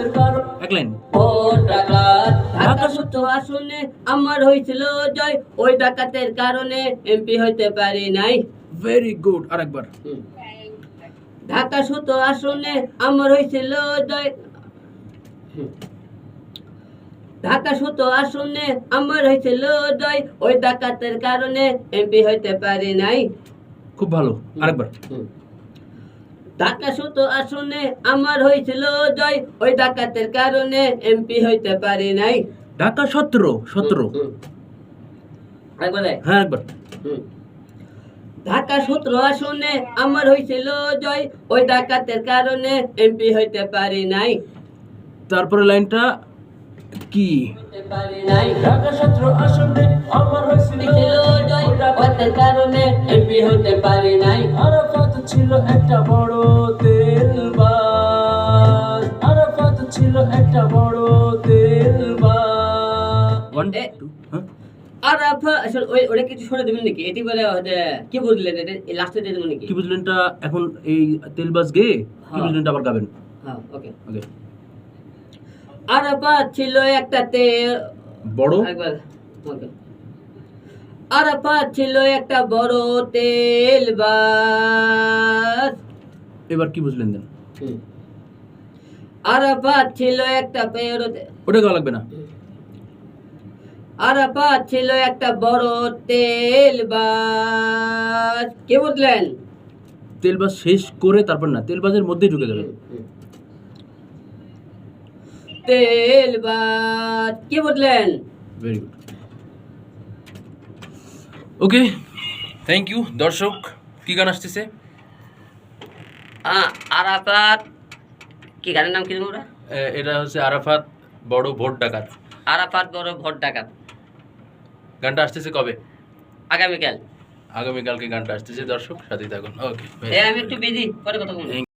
ডাকাতের কারণ এক লাইন। ভোট ডাকাত ঢাকা আসনে আমার হয়েছিল জয়। ওই ডাকাতের কারণে এমপি হইতে পারি নাই। ভেরি গুড আরেকবার। ঢাকা সত্য আসনে আমার হয়েছিল জয়। ঢাকা সত্য আসনে আমার হয়েছিল জয়। ওই ডাকাতের কারণে এমপি হইতে পারি নাই। খুব ভালো আরেকবার। ঢাকা আসনে আমার হয়েছিল জয় ওই ডাকাতের কারণে এমপি হইতে পারি নাই। ঢাকা সতেরো সতেরো। হ্যাঁ একবার। ঢাকা সূত্র আসনে আমার হয়েছিল জয় ওই ডাকাতের কারণে এমপি হইতে পারি নাই। তারপরে লাইনটা কি? নাই। ঢাকা সত্র আসনে আমার হয়েছিল জয় কারণে হইতে পারি নাই। আরাফাত ছিল একটা বড় তেলবাজ। আরাফাত ছিল একটা বড় তেলবাজ। ওয়ান এ। টু হ্যাঁ আর আপা আসলে ওই ওটা কিছু শুনে দেবেন নাকি? এটি বলে কি বুঝলেন? এটা লাস্টে দিয়ে দেবেন নাকি? কি বুঝলেনটা? এখন এই তেলবাজ গেয়ে কি হ্যাঁ। আবার গাবেন? হ্যাঁ ওকে ওকে আর আপা ছিল একটা তেল বড়? একবার ওকে আরাফাত ছিল একটা বড় তেল বাস। এবার কি বুঝলেন দেন? আরাফাত ছিল একটা বড় ওটা গাওয়া লাগবে না। আরাফাত ছিল একটা বড় তেল বাস। কে বুঝলেন? তেলবাজ শেষ করে তারপর না তেলবাজের মধ্যেই ঢুকে যাবে তেল বাস। কে বুঝলেন? Very good okay thank you দর্শক। কি গান আসতেছে? আরাফাত। কি গানের নাম কি ওরা? এটা হচ্ছে আরাফাত বড় ভোট ডাকাত। আরাফাত বড় ভোট ডাকাত। গানটা আসতেছে কবে? আগামীকাল। আগামীকালকে গানটা আসতেছে দর্শক সাথে থাকুন। ওকে আমি একটু বিজি পরে কথা বলব।